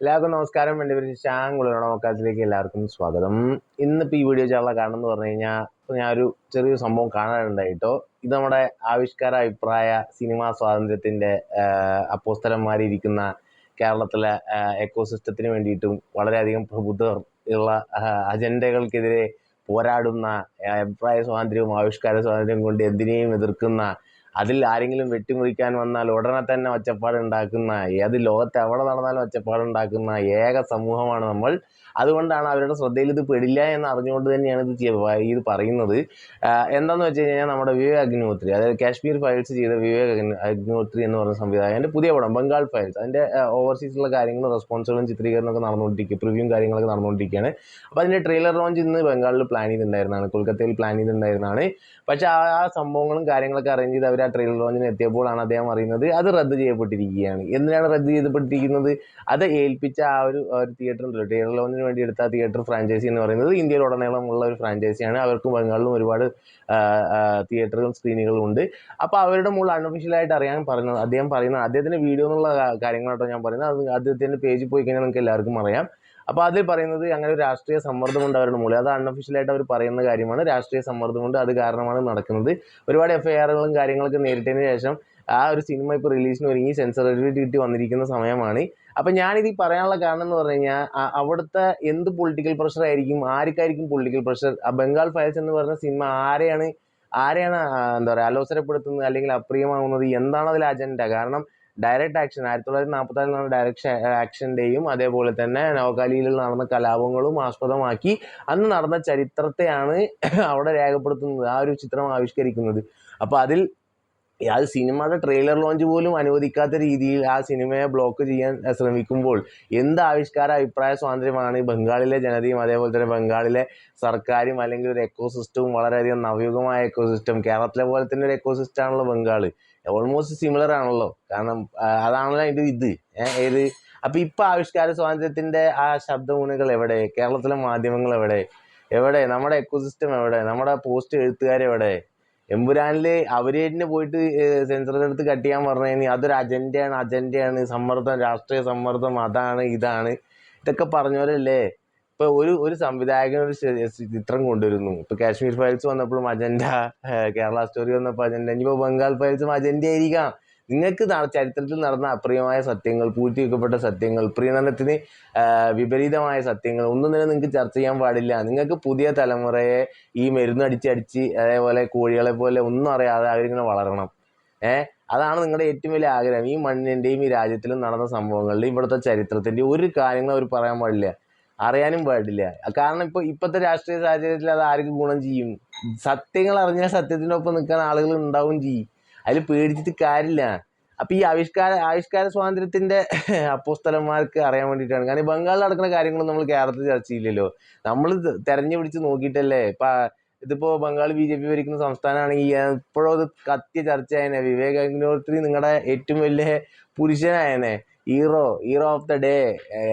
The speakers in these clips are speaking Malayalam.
എല്ലാവർക്കും നമസ്കാരം. എന്റെ പേര് ശാങ്കുള നോക്കാത്തിലേക്ക് എല്ലാവർക്കും സ്വാഗതം. ഇന്നിപ്പോൾ ഈ വീഡിയോ ചെയ്യാനുള്ള കാരണം എന്ന് പറഞ്ഞു കഴിഞ്ഞാൽ ഇപ്പോൾ ഞാൻ ഒരു ചെറിയൊരു സംഭവം കാണാനുണ്ടായിട്ടോ. ഇത് നമ്മുടെ ആവിഷ്കാര അഭിപ്രായ സിനിമാ സ്വാതന്ത്ര്യത്തിന്റെ അപ്പോസ്തലന്മാരിയിരിക്കുന്ന കേരളത്തിലെ എക്കോസിസ്റ്റത്തിന് വേണ്ടിയിട്ടും വളരെയധികം പ്രബുദ്ധർ ഉള്ള അജണ്ടകൾക്കെതിരെ പോരാടുന്ന അഭിപ്രായ സ്വാതന്ത്ര്യവും ആവിഷ്കാര സ്വാതന്ത്ര്യവും കൊണ്ട് എന്തിനേയും എതിർക്കുന്ന അതിൽ ആരെങ്കിലും വെട്ടിമുറിക്കാൻ വന്നാൽ ഉടനെ തന്നെ ഒച്ചപ്പാടുണ്ടാക്കുന്ന ഏത് ലോകത്ത് എവിടെ നടന്നാലും ഒച്ചപ്പാടുണ്ടാക്കുന്ന ഏക സമൂഹമാണ് നമ്മൾ. അതുകൊണ്ടാണ് അവരുടെ ശ്രദ്ധയിൽ ഇത് പെടില്ല എന്ന് അറിഞ്ഞുകൊണ്ട് തന്നെയാണ് ഇത് ഇത് പറയുന്നത്. എന്താന്ന് വെച്ച് കഴിഞ്ഞാൽ നമ്മുടെ വിവേക് അഗ്നിഹോത്രി അതായത് കാശ്മീർ ഫയൽസ് ചെയ്ത വിവേക് അഗ്നി അഗ്നിഹോത്രി എന്ന് പറഞ്ഞ സംവിധായകന്റെ പുതിയ പടം ബംഗാൾ ഫയൽസ് അതിന്റെ ഓവർസീസിലുള്ള കാര്യങ്ങളും റെസ്പോൺസുകളും ചിത്രീകരണമൊക്കെ നടന്നുകൊണ്ടിരിക്കുക പ്രിവ്യൂ കാര്യങ്ങളൊക്കെ നടന്നുകൊണ്ടിരിക്കുകയാണ് അപ്പോൾ അതിന്റെ ട്രെയിലർ ലോഞ്ച് ഇന്ന് ബംഗാളിൽ പ്ലാൻ ചെയ്തിട്ടുണ്ടായിരുന്നതാണ് കൊൽക്കത്തയിൽ പ്ലാൻ ചെയ്തിട്ടുണ്ടായിരുന്നതാണ്. പക്ഷേ ആ സംഭവങ്ങളും കാര്യങ്ങളൊക്കെ അറേഞ്ച് ചെയ്ത് അവർ ആ ട്രെയിലർ ലോഞ്ചിന് എത്തിയപ്പോഴാണ് അദ്ദേഹം അറിയുന്നത് അത് റദ്ദ് ചെയ്യപ്പെട്ടിരിക്കുകയാണ്. എന്തിനാണ് റദ്ദ് ചെയ്യപ്പെട്ടിരിക്കുന്നത്? അത് ഏൽപ്പിച്ച ആ ഒരു ഒരു തിയേറ്റർ ഉണ്ടല്ലോ. ട്രെയിലർ ലോഞ്ചിന് വേണ്ടി എടുത്ത തിയേറ്റർ ഫ്രാഞ്ചൈസി എന്ന് പറയുന്നത് ഇന്ത്യയിലുടനീളമുള്ള ഒരു ഫ്രാഞ്ചൈസിയാണ് അവർക്കും ബംഗാളിലും ഒരുപാട് തിയേറ്ററുകളും സ്ക്രീനുകളും ഉണ്ട്. അപ്പോൾ അവരുടെ മുകളിൽ അൺഒഫീഷ്യലായിട്ട് അറിയാൻ പറയുന്നത് അദ്ദേഹം പറയുന്നത് അദ്ദേഹത്തിന്റെ വീഡിയോ എന്നുള്ള കാര്യങ്ങളാട്ടോ ഞാൻ പറയുന്നത്. അത് അദ്ദേഹത്തിന്റെ പേജിൽ പോയി കഴിഞ്ഞാൽ നിങ്ങൾക്ക് എല്ലാവർക്കും അറിയാം. അപ്പോൾ അതിൽ പറയുന്നത് അങ്ങനെ ഒരു രാഷ്ട്രീയ സമ്മർദ്ദമുണ്ട് അവരുടെ മുകളിൽ. അത് അൺഒഫീഷ്യലായിട്ട് അവർ പറയുന്ന കാര്യമാണ്. രാഷ്ട്രീയ സമ്മർദ്ദമുണ്ട്. അത് കാരണമാണ് നടക്കുന്നത്. ഒരുപാട് എഫ് ഐ ആറുകളും കാര്യങ്ങളൊക്കെ നേരിട്ടതിന് ശേഷം ആ ഒരു സിനിമ ഇപ്പോൾ റിലീസിന് ഒരുങ്ങി കിട്ടി വന്നിരിക്കുന്ന സമയമാണ്. അപ്പം ഞാനിത് പറയാനുള്ള കാരണം എന്ന് പറഞ്ഞു കഴിഞ്ഞാൽ അവിടുത്തെ എന്ത് പൊളിറ്റിക്കൽ പ്രഷർ ആയിരിക്കും ആർക്കായിരിക്കും പൊളിറ്റിക്കൽ പ്രഷർ ആ ബംഗാൾ ഫയൽസ് എന്ന് പറഞ്ഞ സിനിമ ആരെയാണ് ആരെയാണ് എന്താ പറയുക അലോസരപ്പെടുത്തുന്നത് അല്ലെങ്കിൽ അപ്രിയമാവുന്നത്? എന്താണ് അതിൽ അജണ്ട കാരണം ഡയറക്റ്റ് ആക്ഷൻ ആയിരത്തി തൊള്ളായിരത്തി നാൽപ്പത്തി നടന്ന ഡയറക്ഷൻ ആക്ഷന്റെയും അതേപോലെ തന്നെ നവകാലിയിൽ നടന്ന കലാപങ്ങളും ആസ്പദമാക്കി അന്ന് നടന്ന ചരിത്രത്തെയാണ് അവിടെ രേഖപ്പെടുത്തുന്നത് ആ ഒരു ചിത്രം ആവിഷ്കരിക്കുന്നത്. അപ്പോൾ അതിൽ അത് സിനിമയുടെ ട്രെയിലർ ലോഞ്ച് പോലും അനുവദിക്കാത്ത രീതിയിൽ ആ സിനിമയെ ബ്ലോക്ക് ചെയ്യാൻ ശ്രമിക്കുമ്പോൾ എന്ത് ആവിഷ്കാര അഭിപ്രായ സ്വാതന്ത്ര്യമാണ് ബംഗാളിലെ ജനതയും അതേപോലെ തന്നെ ബംഗാളിലെ സർക്കാരും അല്ലെങ്കിൽ ഒരു എക്കോസിസ്റ്റവും വളരെയധികം നവയുഗമായ എക്കോസിസ്റ്റം കേരളത്തിലെ പോലെ തന്നെ ഒരു എക്കോസിസ്റ്റം ആണല്ലോ ബംഗാൾ ഓൾമോസ്റ്റ് സിമിലർ ആണല്ലോ. കാരണം ആ, അതാണല്ലോ അതിന്റെ ഇത്. ഏത്? അപ്പൊ ഇപ്പൊ ആവിഷ്കാര സ്വാതന്ത്ര്യത്തിന്റെ ആ ശബ്ദമൂണുകൾ എവിടെ? കേരളത്തിലെ മാധ്യമങ്ങൾ എവിടെ? എവിടെ? നമ്മുടെ എക്കോസിസ്റ്റം എവിടെ? നമ്മുടെ പോസ്റ്റ് എഴുത്തുകാരെവിടെ എമ്പുരാനിൽ അവർ തന്നെ പോയിട്ട് സെൻസറിന്റെ അടുത്ത് കട്ട് ചെയ്യാൻ പറഞ്ഞു കഴിഞ്ഞാൽ അതൊരു അജണ്ടയാണ് അജണ്ടയാണ് സമ്മർദ്ദം രാഷ്ട്രീയ സമ്മർദ്ദം അതാണ് ഇതാണ്. ഇതൊക്കെ പറഞ്ഞവരല്ലേ? ഇപ്പൊ ഒരു ഒരു സംവിധായകൻ ഒരു ചിത്രം കൊണ്ടുവരുന്നു. ഇപ്പൊ കാശ്മീർ ഫയൽസ് വന്നപ്പോഴും അജണ്ട കേരള സ്റ്റോറി വന്നപ്പോൾ അജണ്ട ഇനിയിപ്പോൾ ബംഗാൾ ഫയൽസും അജണ്ട ആയിരിക്കാം. നിങ്ങൾക്ക് ചരിത്രത്തിൽ നടന്ന അപ്രിയമായ സത്യങ്ങൾ പൂഴ്ത്തിവെക്കപ്പെട്ട സത്യങ്ങൾ പ്രീണനത്തിന് വിപരീതമായ സത്യങ്ങൾ ഒന്നും തന്നെ നിങ്ങൾക്ക് ചർച്ച ചെയ്യാൻ പാടില്ല. നിങ്ങൾക്ക് പുതിയ തലമുറയെ ഈ മരുന്നടിച്ച് അടിച്ച് അതേപോലെ കോഴികളെ പോലെ ഒന്നും അറിയാതെ അവരിങ്ങനെ വളരണം. ഏഹ് അതാണ് നിങ്ങളുടെ ഏറ്റവും വലിയ ആഗ്രഹം. ഈ മണ്ണിന്റെയും ഈ രാജ്യത്തിലും നടന്ന സംഭവങ്ങളുടെ ഇവിടുത്തെ ചരിത്രത്തിന്റെ ഒരു കാര്യങ്ങളും അവർ പറയാൻ പാടില്ല. അറിയാനും പാടില്ല. കാരണം ഇപ്പോൾ ഇപ്പോഴത്തെ രാഷ്ട്രീയ സാഹചര്യത്തിൽ അത് ആർക്ക് ഗുണം ചെയ്യും? സത്യങ്ങൾ അറിഞ്ഞാൽ സത്യത്തിനൊപ്പം നിൽക്കാൻ ആളുകൾ ഉണ്ടാവും ചെയ്യും. അതിൽ പേടിച്ചിട്ട് കാര്യമില്ല. അപ്പൊ ഈ ആവിഷ്കാര ആവിഷ്കാര സ്വാതന്ത്ര്യത്തിന്റെ അപ്പോസ്തലന്മാർക്ക് അറിയാൻ വേണ്ടിയിട്ടാണ്. കാരണം ബംഗാളിൽ നടക്കുന്ന കാര്യങ്ങളൊന്നും നമ്മൾ കേരളത്തിൽ ചർച്ച ചെയ്യില്ലല്ലോ. നമ്മൾ തെരഞ്ഞു പിടിച്ച് നോക്കിയിട്ടല്ലേ? ഇപ്പൊ ഇതിപ്പോ ബംഗാൾ ബി ജെ പി ഭരിക്കുന്ന സംസ്ഥാനമാണെങ്കിൽ എപ്പോഴും അത് കത്തിയ ചർച്ചയായനെ. വിവേക് അഗ്നിഹോത്രി നിങ്ങളുടെ ഏറ്റവും വലിയ പുരുഷനായനെ. Hero hero of the day.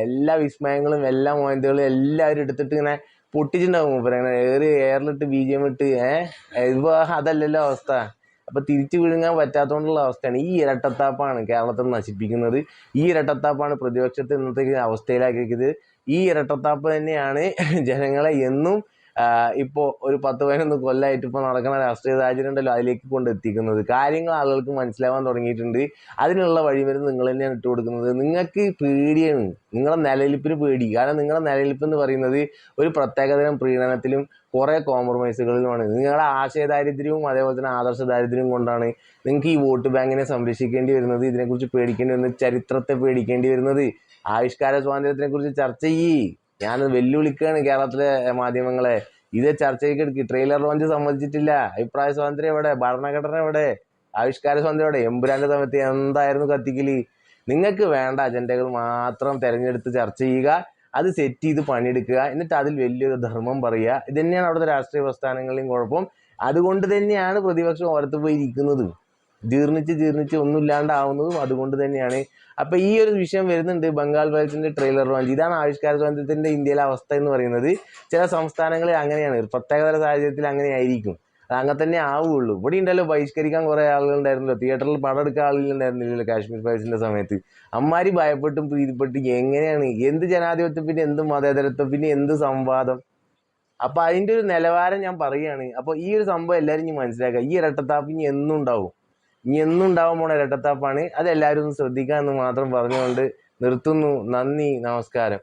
എല്ലാ വിസ്മയങ്ങളും എല്ലാ മോയന്തുകളും എല്ലാവരും എടുത്തിട്ട് ഇങ്ങനെ പൊട്ടിച്ചിട്ടുണ്ടാവും. മൂപ്പര് അങ്ങനെ ഏറി എയറിലിട്ട് ബി ജി എം ഇട്ട് ഏഹ് ഇപ്പൊ അതല്ലല്ലോ അവസ്ഥ. അപ്പൊ തിരിച്ചു വിഴുങ്ങാൻ പറ്റാത്തതുകൊണ്ടുള്ള അവസ്ഥയാണ് ഈ ഇരട്ടത്താപ്പാണ് കേരളത്തെ നശിപ്പിക്കുന്നത്. ഈ ഇരട്ടത്താപ്പാണ് പ്രതിപക്ഷത്തെ ഇന്നത്തെ അവസ്ഥയിലാക്കിയത് ഈ ഇരട്ടത്താപ്പ് തന്നെയാണ് ജനങ്ങളെ എന്നും ഇപ്പോൾ ഒരു പത്ത് പതിനൊന്ന് കൊല്ലമായിട്ട് ഇപ്പോൾ നടക്കുന്ന രാഷ്ട്രീയ സാഹചര്യം ഉണ്ടല്ലോ അതിലേക്ക് കൊണ്ടെത്തിക്കുന്നത് കാര്യങ്ങൾ ആളുകൾക്ക് മനസ്സിലാവാൻ തുടങ്ങിയിട്ടുണ്ട്. അതിനുള്ള വഴിമരുന്ന് നിങ്ങൾ തന്നെയാണ് ഇട്ട് കൊടുക്കുന്നത്. നിങ്ങൾക്ക് പേടിയാണ്. നിങ്ങളുടെ നിലനിൽപ്പിന് പേടി. കാരണം നിങ്ങളുടെ നിലനിൽപ്പ് എന്ന് പറയുന്നത് ഒരു പ്രത്യേകതരം പ്രീണനത്തിലും കുറേ കോംപ്രമൈസുകളിലുമാണ് നിങ്ങളുടെ ആശയ ദാരിദ്ര്യവും അതേപോലെ തന്നെ ആദർശ ദാരിദ്ര്യവും കൊണ്ടാണ് നിങ്ങൾക്ക് ഈ വോട്ട് ബാങ്കിനെ സംരക്ഷിക്കേണ്ടി വരുന്നത് ഇതിനെക്കുറിച്ച് പേടിക്കേണ്ടി വരുന്നത് ചരിത്രത്തെ പേടിക്കേണ്ടി വരുന്നത്. ആവിഷ്കാര സ്വാതന്ത്ര്യത്തിനെ കുറിച്ച് ചർച്ച ചെയ്യ്. ഞാൻ വെല്ലുവിളിക്കുകയാണ് കേരളത്തിലെ മാധ്യമങ്ങളെ. ഇത് ചർച്ചയ്ക്ക് എടുക്കുക ട്രെയിലർ ലോഞ്ച് സമ്മതിച്ചിട്ടില്ല. അഭിപ്രായ സ്വാതന്ത്ര്യം എവിടെ? ഭരണഘടന എവിടെ? ആവിഷ്കാര സ്വാതന്ത്ര്യം എവിടെ? എമ്പുരാന്റെ സമയത്ത് എന്തായിരുന്നു കത്തിക്കലി? നിങ്ങൾക്ക് വേണ്ട അജണ്ടകൾ മാത്രം തിരഞ്ഞെടുത്ത് ചർച്ച ചെയ്യുക. അത് സെറ്റ് ചെയ്ത് പണിയെടുക്കുക. എന്നിട്ട് അതിൽ വലിയൊരു ധർമ്മം പറയുക. ഇത് തന്നെയാണ് അവിടുത്തെ രാഷ്ട്രീയ പ്രസ്ഥാനങ്ങളുടെയും കുഴപ്പം. അതുകൊണ്ട് തന്നെയാണ് പ്രതിപക്ഷം ഓരത്ത് പോയി ഇരിക്കുന്നത്. ജീർണിച്ച് ജീർണിച്ച് ഒന്നുമില്ലാണ്ടാവുന്നതും അതുകൊണ്ട് തന്നെയാണ്. അപ്പൊ ഈ ഒരു വിഷയം വരുന്നുണ്ട് ബംഗാൾ ഫയൽസിന്റെ ട്രെയിലർ ലോഞ്ച് ഇതാണ് ആവിഷ്കാര സ്വാതന്ത്ര്യത്തിന്റെ ഇന്ത്യയിലെ അവസ്ഥ എന്ന് പറയുന്നത്. ചില സംസ്ഥാനങ്ങളിൽ അങ്ങനെയാണ്. ഒരു പ്രത്യേകതര സാഹചര്യത്തിൽ അങ്ങനെയായിരിക്കും. അങ്ങനെ തന്നെ ആവുള്ളൂ. ഇവിടെ ഉണ്ടല്ലോ ബഹിഷ്കരിക്കാൻ കുറെ ആളുകളുണ്ടായിരുന്നല്ലോ. തിയേറ്ററിൽ പടം എടുക്കാൻ ആളുകളുണ്ടായിരുന്നില്ലല്ലോ കാശ്മീർ ഫയൽസിന്റെ സമയത്ത്. അമ്മാരി ഭയപ്പെട്ടും പ്രീതിപ്പെട്ടും എങ്ങനെയാണ്? എന്ത് ജനാധിപത്യം പിന്നെ എന്ത് മതേതരത്വം പിന്നെ എന്ത് സംവാദം? അപ്പൊ അതിന്റെ ഒരു നിലവാരം ഞാൻ പറയുകയാണ്. അപ്പൊ ഈ ഒരു സംഭവം എല്ലാവരും ഇനി മനസ്സിലാക്കുക. ഈ ഇരട്ടത്താപ്പ് ഇനി എന്നും ഉണ്ടാവും. ഇനി എന്നും ഉണ്ടാവാൻ പോണ ഇരട്ടത്താപ്പാണ്. അത് എല്ലാവരും ഒന്ന് ശ്രദ്ധിക്കാന്ന് മാത്രം പറഞ്ഞുകൊണ്ട് നിർത്തുന്നു. നന്ദി നമസ്കാരം.